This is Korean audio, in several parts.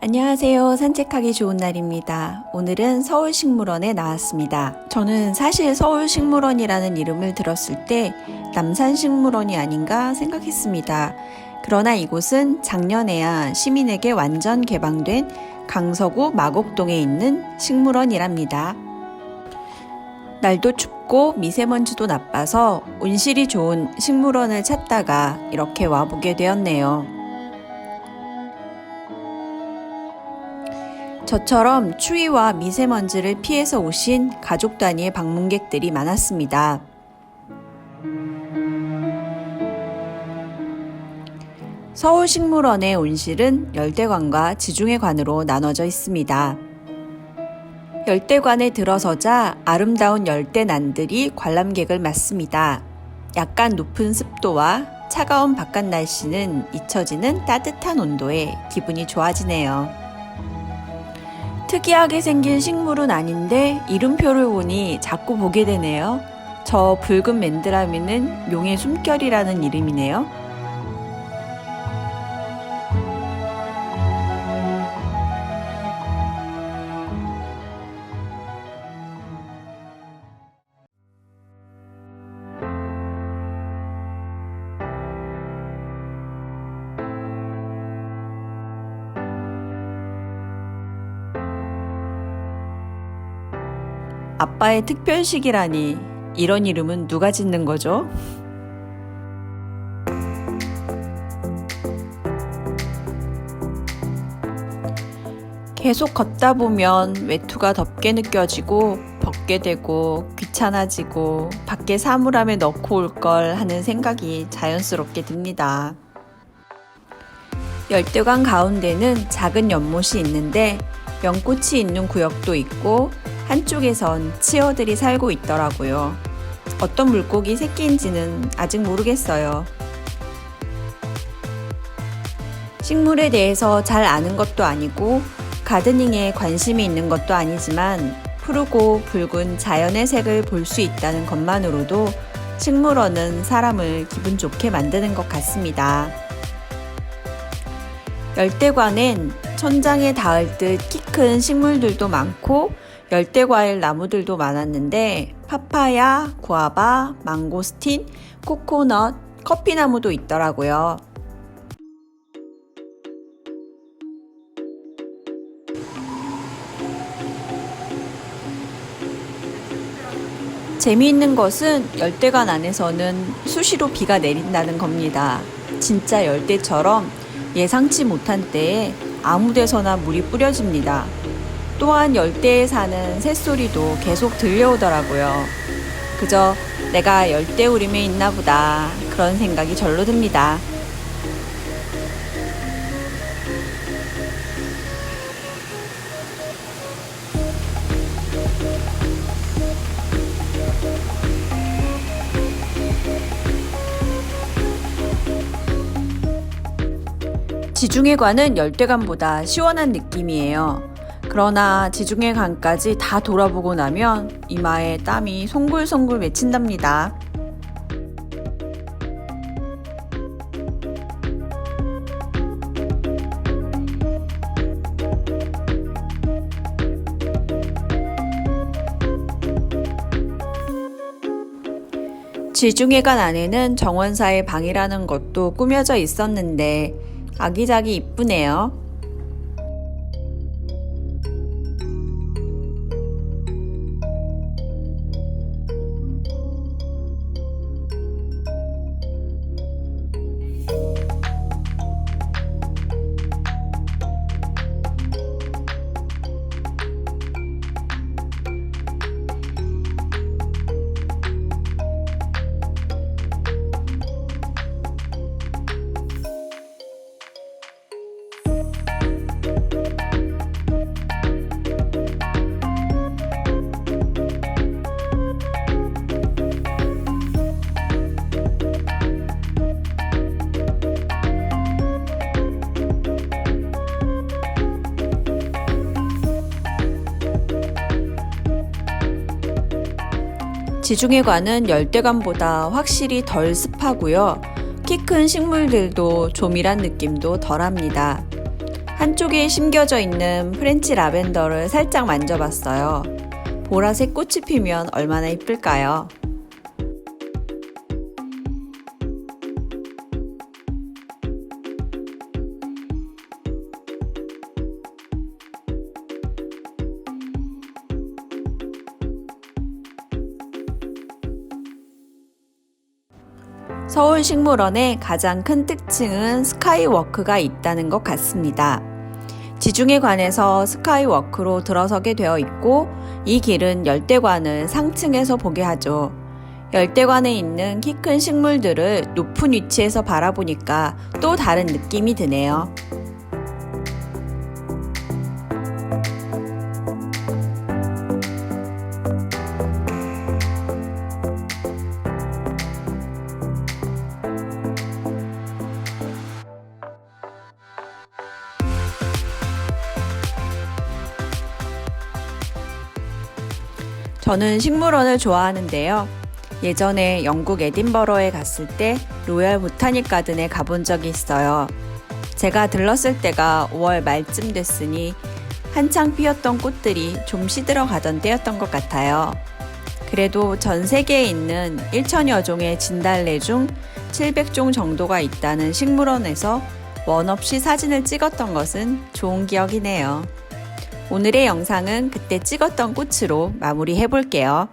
안녕하세요. 산책하기 좋은 날입니다. 오늘은 서울식물원에 나왔습니다. 저는 사실 서울식물원이라는 이름을 들었을 때 남산식물원이 아닌가 생각했습니다. 그러나 이곳은 작년에야 시민에게 완전 개방된 강서구 마곡동에 있는 식물원이랍니다. 날도 춥고 미세먼지도 나빠서 온실이 좋은 식물원을 찾다가 이렇게 와보게 되었네요. 저처럼 추위와 미세먼지를 피해서 오신 가족 단위의 방문객들이 많았습니다. 서울식물원의 온실은 열대관과 지중해관으로 나눠져 있습니다. 열대관에 들어서자 아름다운 열대난들이 관람객을 맞습니다. 약간 높은 습도와 차가운 바깥 날씨는 잊혀지는 따뜻한 온도에 기분이 좋아지네요. 특이하게 생긴 식물은 아닌데 이름표를 보니 자꾸 보게 되네요. 저 붉은 맨드라미는 용의 숨결이라는 이름이네요. 아빠의 특별식이라니 이런 이름은 누가 짓는 거죠? 계속 걷다 보면 외투가 덥게 느껴지고 벗게 되고 귀찮아지고 밖에 사물함에 넣고 올 걸 하는 생각이 자연스럽게 듭니다. 열대관 가운데는 작은 연못이 있는데 연꽃이 있는 구역도 있고 한쪽에선 치어들이 살고 있더라고요. 어떤 물고기 새끼인지는 아직 모르겠어요. 식물에 대해서 잘 아는 것도 아니고 가드닝에 관심이 있는 것도 아니지만 푸르고 붉은 자연의 색을 볼 수 있다는 것만으로도 식물원은 사람을 기분 좋게 만드는 것 같습니다. 열대관엔 천장에 닿을 듯 키 큰 식물들도 많고 열대 과일 나무들도 많았는데 파파야, 구아바, 망고스틴, 코코넛, 커피 나무도 있더라고요. 재미있는 것은 열대관 안에서는 수시로 비가 내린다는 겁니다. 진짜 열대처럼 예상치 못한 때에 아무 데서나 물이 뿌려집니다. 또한 열대에 사는 새소리도 계속 들려오더라고요. 그저 내가 열대 우림에 있나 보다 그런 생각이 절로 듭니다. 지중해관은 열대관보다 시원한 느낌이에요. 그러나 지중해관까지 다 돌아보고 나면 이마에 땀이 송글송글 맺힌답니다. 지중해관 안에는 정원사의 방이라는 것도 꾸며져 있었는데 아기자기 이쁘네요. 지중해 관은 열대관보다 확실히 덜 습하고요. 키 큰 식물들도 조밀한 느낌도 덜합니다. 한쪽에 심겨져 있는 프렌치 라벤더를 살짝 만져봤어요. 보라색 꽃이 피면 얼마나 이쁠까요? 서울식물원의 가장 큰 특징은 스카이워크가 있다는 것 같습니다. 지중해 관에서 스카이워크로 들어서게 되어 있고 이 길은 열대관을 상층에서 보게 하죠. 열대관에 있는 키 큰 식물들을 높은 위치에서 바라보니까 또 다른 느낌이 드네요. 저는 식물원을 좋아하는데요. 예전에 영국 에딘버러에 갔을 때 로얄 보타닉 가든에 가본 적이 있어요. 제가 들렀을 때가 5월 말쯤 됐으니 한창 피었던 꽃들이 좀 시들어 가던 때였던 것 같아요. 그래도 전 세계에 있는 1천여 종의 진달래 중 700종 정도가 있다는 식물원에서 원 없이 사진을 찍었던 것은 좋은 기억이네요. 오늘의 영상은 그때 찍었던 꽃으로 마무리해 볼게요.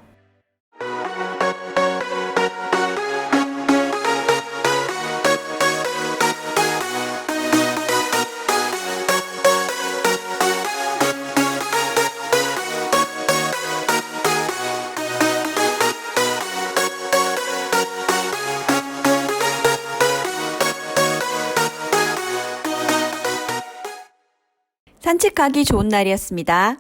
산책하기 좋은 날이었습니다.